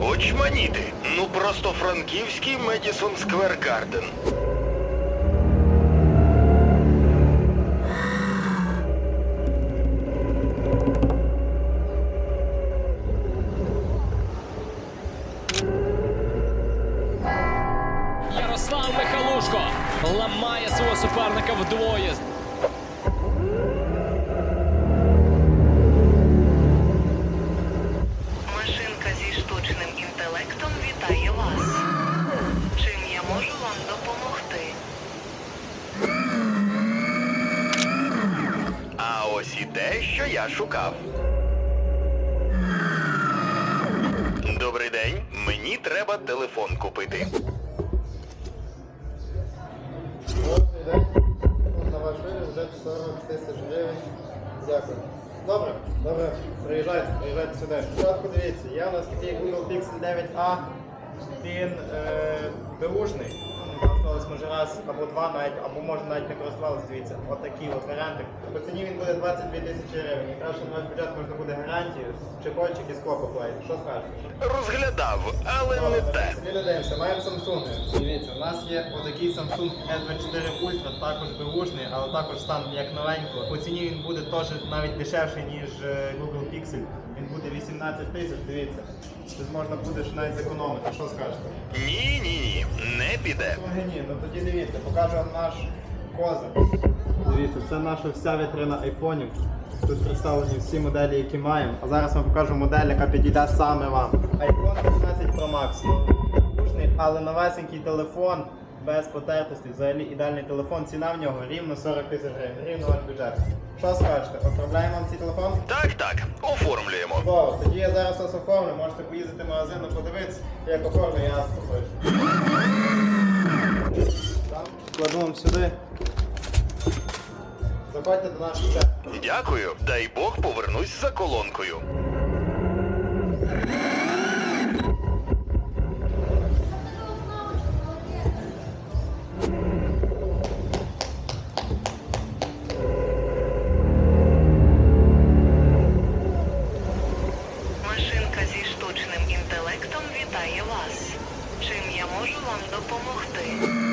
Очманіти. Ну просто франківський Медісон Сквер Гарден. Михалушко ламає свого суперника вдвоє. Машинка зі штучним інтелектом вітає вас. Чим я можу вам допомогти? А ось і те, що я шукав. Добрий день. Мені треба телефон купити. Тисяч гривень. Дякую. Добре, добре. Приїжджайте, приїжджайте сюди. Спочатку дивіться, є у нас такий Google Pixel 9a. Він е, беушний. Раз або два навіть, або може навіть не користувалися, дивіться. Отакий от варіантик. По ціні він буде 22 тисячі гривень. І краще на ваш бюджет можна буде гарантію, чехольчик і скло поклеїти. Що скажете? Розглядав, але не те. Дивимося, маємо Samsung. Дивіться, у нас є отакий Samsung S24 Ultra, також беушний, але також стан як новенького. По ціні він буде теж навіть дешевший, ніж е, Google Pixel. Він буде 18 тисяч, дивіться. Тут можна буде навіть зекономити. Що скажете? Ні, ні, піде. Ну ні, ну тоді дивіться, покажу вам наш козир. Дивіться, це наша вся вітрина айфонів. Тут представлені всі моделі, які маємо. А зараз вам покажу модель, яка підійде саме вам. iPhone 15 Pro Max. Зручний, але новесенький телефон без потертості. Взагалі ідеальний телефон. Ціна в нього рівно 40 тисяч гривень. Рівно ваш бюджет. Що скажете? Оформляємо вам цей телефон? Так, так, оформлюємо. Чудово, тоді я зараз вас оформлю, можете поїздити в магазин, подивитися, як оформлю, я вас Кладемо сюди. Заходьте до нашого чату. Дякую. Дай Бог повернусь за колонкою. Машинка зі штучним інтелектом вітає вас. Чим я можу вам допомогти?